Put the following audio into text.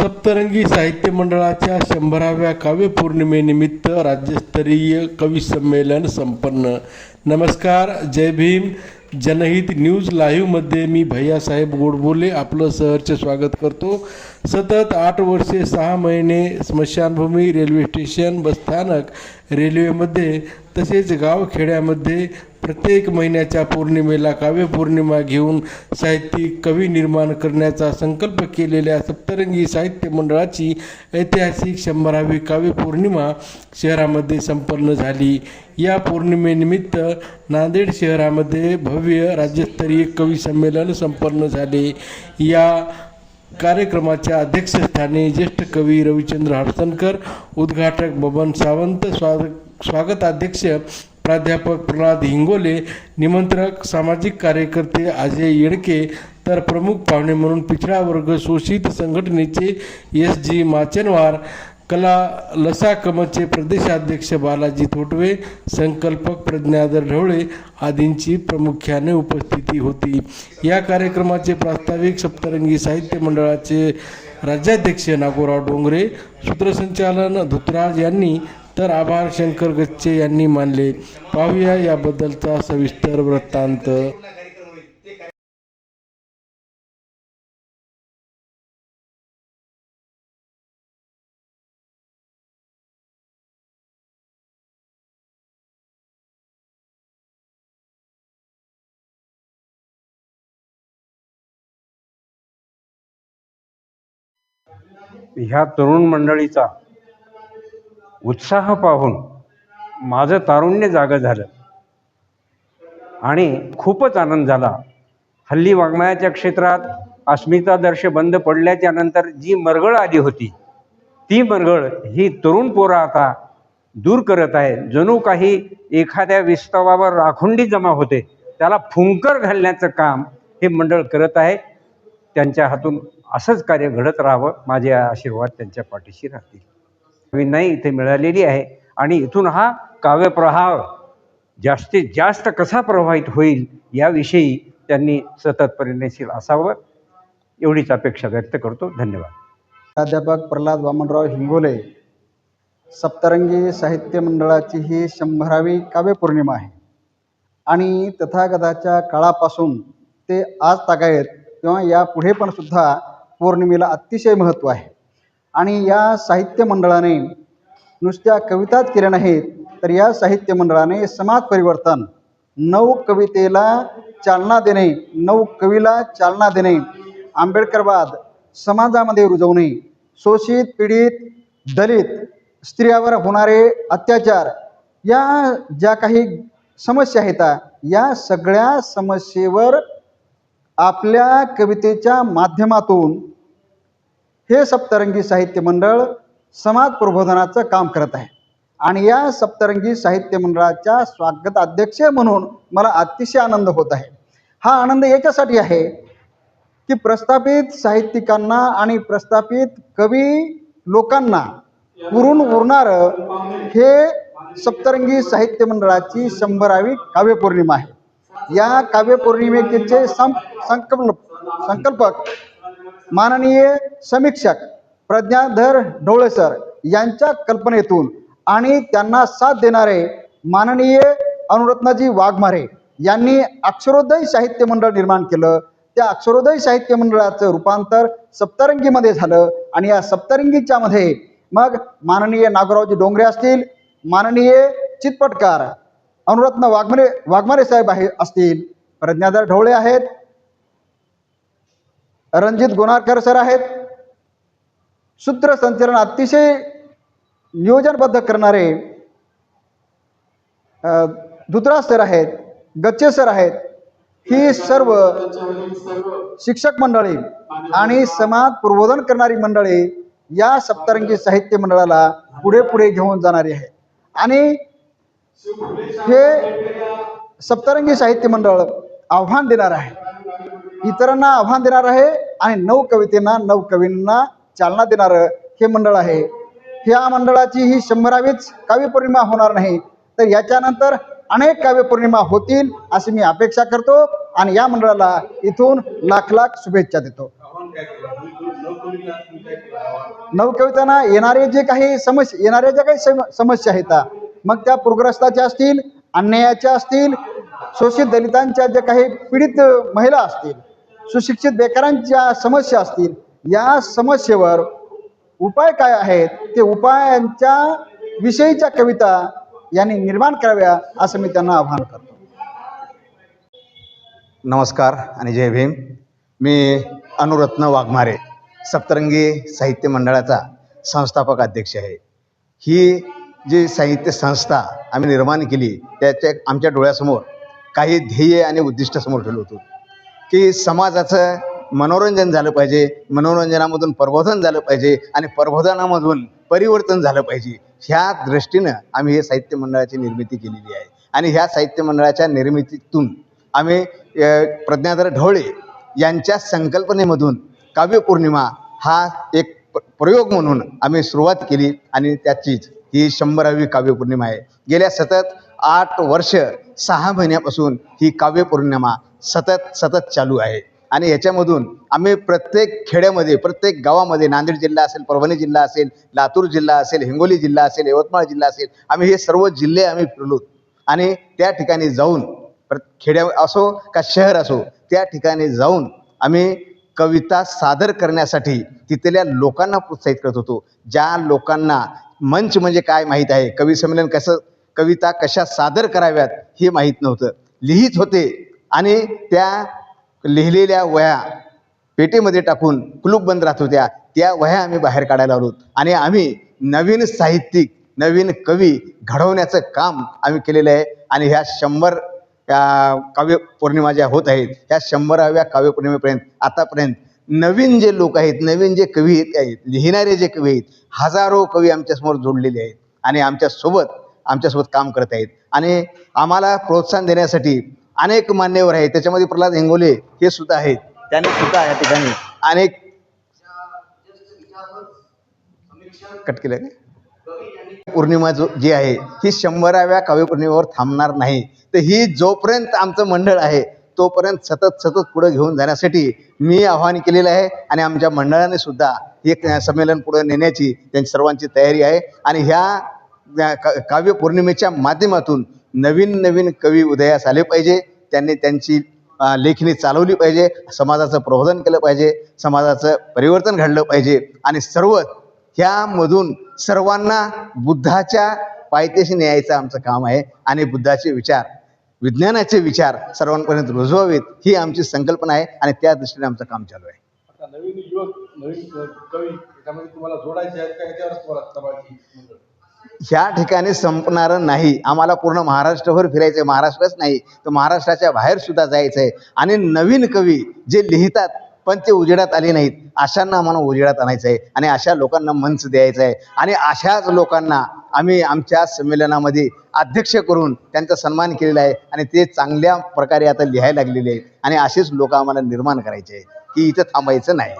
सप्तरंगी साहित्य मंडळाच्या शंभराव्या काव्यपौर्णिमेनिमित्त राज्यस्तरीय कवी संमेलन संपन्न. नमस्कार जय भीम. जनहित न्यूज लाईव्हमध्ये मी भैयासाहेब गोडबोले आपलं सहर्ष स्वागत करतो. सतत आठ वर्षे सहा महिने स्मशानभूमी रेल्वे स्टेशन बसस्थानक रेल्वेमध्ये तसेच गावखेड्यामध्ये प्रत्येक महिन्याच्या पौर्णिमेला काव्यपौर्णिमा घेऊन साहित्यिक कवी निर्माण करण्याचा संकल्प केलेल्या सप्तरंगी साहित्य मंडळाची ऐतिहासिक शंभरावी काव्यपौर्णिमा शहरामध्ये संपन्न झाली. या पौर्णिमेनिमित्त नांदेड शहरामध्ये भव्य राज्यस्तरीय कवी संमेलन संपन्न झाले. या कार्यक्रमाच्या अध्यक्षस्थानी ज्येष्ठ कवी रविचंद्र हडसनकर उद्घाटक बबन सावंत स्वागत स्वागताध्यक्ष प्राध्यापक प्रल्हाद हिंगोले निमंत्रक सामाजिक कार्यकर्ते अजय येडके तर प्रमुख पाहुणे म्हणून पिछडा वर्ग शोषित संघटनेचे एस जी माचनवार कला लसा कमचे प्रदेशाध्यक्ष बालाजी थोटवे संकल्पक प्रज्ञाधर ढवळे आदींची प्रामुख्याने उपस्थिती होती. या कार्यक्रमाचे प्रास्ताविक सप्तरंगी साहित्य मंडळाचे राज्याध्यक्ष नागोराव डोंगरे सूत्रसंचालन धुतराज यांनी तर आभार शंकर गच्चे यांनी मानले. पाहूया याबद्दलचा सविस्तर वृत्तांत. ह्या तरुण मंडळीचा उत्साह पाहून माझं तारुण्य जागं झालं. आणि खूपच आनंद झाला. हल्ली वाङ्मयाच्या क्षेत्रात अस्मितादर्श बंद पडल्याच्या नंतर जी मरगळ आली होती ती मरगळ ही तरुण पोरं आता दूर करत आहे. जणू काही एखाद्या विस्तवावर राखुंडी जमा होते त्याला फुंकर घालण्याचं काम हे मंडळ करत आहे. त्यांच्या हातून असंच कार्य घडत राहावं. माझे आशीर्वाद त्यांच्या पाठीशी राहतील. विनाई इथे मिळालेली आहे. आणि इथून हा काव्यप्रहार जास्तीत जास्त कसा प्रभावित होईल याविषयी त्यांनी सतत परिणयशील असावं एवढीच अपेक्षा व्यक्त करतो. धन्यवाद. प्राध्यापक प्रल्हाद वामनराव हिंगोले सप्तरंगी साहित्य मंडळाची ही शंभरावी काव्यपौर्णिमा आहे. आणि तथागताच्या काळापासून ते आज तागायत किंवा यापुढे पण सुद्धा पौर्णिमेला अतिशय महत्त्व आहे. आणि या साहित्य मंडळाने नुसत्या कविताच केल्या नाहीत तर या साहित्य मंडळाने समाज परिवर्तन नऊ कवितेला चालना देणे नऊ कवीला चालना देणे आंबेडकरवाद समाजामध्ये रुजवणे शोषित पीडित दलित स्त्रियावर होणारे अत्याचार या ज्या काही समस्या आहेत या सगळ्या समस्येवर आपल्या कवितेच्या माध्यमातून हे सप्तरंगी साहित्य मंडळ समाज प्रबोधनाचं काम करत आहे. आणि या सप्तरंगी साहित्य मंडळाच्या स्वागत अध्यक्ष म्हणून मला अतिशय आनंद होत आहे. हा आनंद याच्यासाठी आहे की प्रस्थापित साहित्यिकांना आणि प्रस्थापित कवी लोकांना पुरून उरणारं हे सप्तरंगी साहित्य मंडळाची शंभरावी काव्यपौर्णिमा आहे. या काव्यपौर्णिमेचे सं संकल्प संकल्पक माननीय समीक्षक प्रज्ञाधर ढवळे सर यांच्या कल्पनेतून आणि त्यांना साथ देणारे माननीय अनुरत्नाजी वाघमारे यांनी अक्षरोदय साहित्य मंडळ निर्माण केलं. त्या अक्षरोदय साहित्य मंडळाचं रूपांतर सप्तरंगीमध्ये झालं आणि या सप्तरंगीच्या मध्ये मग माननीय नागरावजी डोंगरे असतील माननीय चितपटकार अनुरत्न वाघमारे वाघमारे साहेब आहे असतील प्रज्ञाधर ढवळे आहेत रणजित गुणारकर सर आहेत. सूत्रसंचलन अतिशय नियोजनबद्ध करणारे अ, धुतराज सर आहेत गच्चे सर आहेत. ही सर्व शिक्षक मंडळी आणि समाज प्रबोधन करणारी मंडळी या सप्तरंगी साहित्य मंडळाला पुढे पुढे घेऊन जाणारी आहे आणि हे सप्तरंगी साहित्य मंडळ आव्हान देणार आहे. इतरांना आव्हान देणार आहे आणि नऊ कवितेना नऊ कवींना चालना देणारं हे मंडळ आहे. ह्या मंडळाची ही शंभरावीच काव्यपौर्णिमा होणार नाही. तर याच्यानंतर अनेक काव्यपौर्णिमा होतील अशी मी अपेक्षा करतो आणि या मंडळाला इथून लाख लाख शुभेच्छा देतो. नवकवितांना येणारे जे काही समस्या येणाऱ्या ज्या काही सम समस्या आहेत मग त्या पूरग्रस्ताच्या असतील अन्यायाच्या असतील शोषित दलितांच्या ज्या काही पीडित महिला असतील सुशिक्षित बेकारांच्या समस्या असतील या समस्येवर उपाय काय आहेत? ते उपायांच्या विषयीच्या कविता यांनी निर्माण कराव्या असं मी त्यांना आवाहन करतो. नमस्कार आणि जय भीम. मी अनुरत्न वाघमारे सप्तरंगी साहित्य मंडळाचा संस्थापक अध्यक्ष आहे. ही जी साहित्य संस्था आम्ही निर्माण केली त्याच्या आमच्या डोळ्यासमोर काही ध्येय आणि उद्दिष्ट समोर ठेवलं होतं. की समाजाचं मनोरंजन झालं पाहिजे मनोरंजनामधून प्रबोधन झालं पाहिजे आणि प्रबोधनामधून परिवर्तन झालं पाहिजे. ह्या दृष्टीनं आम्ही हे साहित्य मंडळाची निर्मिती केलेली आहे. आणि ह्या साहित्य मंडळाच्या निर्मितीतून आम्ही प्रज्ञाधर ढवळे यांच्या संकल्पनेमधून काव्यपौर्णिमा हा एक प्रयोग म्हणून आम्ही सुरुवात केली आणि त्याचीच ही शंभरावी काव्यपौर्णिमा आहे. गेल्या सतत आठ वर्ष सहा महिन्यापासून ही काव्यपौर्णिमा सतत सतत चालू आहे. आणि याच्यामधून आम्ही प्रत्येक खेड्यामध्ये प्रत्येक गावामध्ये नांदेड जिल्हा असेल परभणी जिल्हा असेल लातूर जिल्हा असेल हिंगोली जिल्हा असेल यवतमाळ जिल्हा असेल आम्ही हे सर्व जिल्हे आम्ही फिरलो. आणि त्या ठिकाणी जाऊन खेड्या असो का शहर असो त्या ठिकाणी जाऊन आम्ही कविता सादर करण्यासाठी तिथल्या लोकांना प्रोत्साहित करत होतो. ज्या लोकांना मंच म्हणजे काय माहीत आहे? कवी संमेलन कसं कविता कशा सादर कराव्यात हे माहीत नव्हतं. लिहित होते आणि त्या लिहिलेल्या वह्या पेटीमध्ये टाकून कुलूप बंद राहत होत्या. त्या वह्या आम्ही बाहेर काढायला आलो. आणि आम्ही नवीन साहित्यिक नवीन कवी घडवण्याचं काम आम्ही केलेलं आहे. आणि ह्या शंभर काव्य पौर्णिमा ज्या होत आहेत ह्या शंभराव्या काव्य पौर्णिमेपर्यंत आतापर्यंत नवीन जे लोक आहेत नवीन जे कवी आहेत लिहिणारे जे कवी आहेत हजारो कवी आमच्यासमोर जोडलेले आहेत. आणि आमच्यासोबत आमच्यासोबत काम करत आहेत. आणि आम्हाला प्रोत्साहन देण्यासाठी अनेक मान्यवर आहेत. त्याच्यामध्ये प्रल्हाद हिंगोले हे सुद्धा आहेत. त्यांनी सुद्धा या ठिकाणी अनेक कट केलं का? पौर्णिमा जो जी आहे ही शंभराव्या काव्यपौर्णिमेवर थांबणार नाही. तर ही जोपर्यंत आमचं मंडळ आहे तोपर्यंत सतत सतत पुढे घेऊन जाण्यासाठी मी आव्हान केलेलं आहे. आणि आमच्या मंडळाने सुद्धा हे संमेलन पुढे नेण्याची त्यांची सर्वांची तयारी आहे. आणि ह्या का- काव्य पौर्णिमेच्या माध्यमातून नवीन नवीन कवी उदयास आले पाहिजे. त्यांनी त्यांची लेखणी चालवली पाहिजे. समाजाचं प्रबोधन केलं पाहिजे. समाजाचं परिवर्तन घडलं पाहिजे. आणि सर्व ह्यामधून सर्वांना बुद्धाच्या पायथ्याशी न्यायचं आमचं काम आहे. आणि बुद्धाचे विचार विज्ञानाचे विचार सर्वांपर्यंत रुजवावेत ही आमची संकल्पना आहे. आणि त्या दृष्टीने आमचं काम चालू आहे. नवीन युवक नवीन कवी त्यामध्ये तुम्हाला जोडायचे आहेत का? याच्यावरच तुम्हाला ह्या ठिकाणी संपणारं नाही. आम्हाला पूर्ण महाराष्ट्रभर फिरायचं आहे महाराष्ट्रच नाही तर महाराष्ट्राच्या बाहेर सुद्धा जायचं आहे आणि नवीन कवी जे लिहितात पण ते उजेडात आले नाहीत. अशांना आम्हाला उजेडात आणायचं आहे आणि अशा लोकांना मंच द्यायचं आहे आणि अशाच लोकांना आम्ही आमच्या संमेलनामध्ये अध्यक्ष करून त्यांचा सन्मान केलेला आहे. आणि ते चांगल्या प्रकारे आता लिहायला लागलेले आहेत. आणि असेच लोक आम्हाला निर्माण करायचे आहेत की इथं थांबायचं नाही.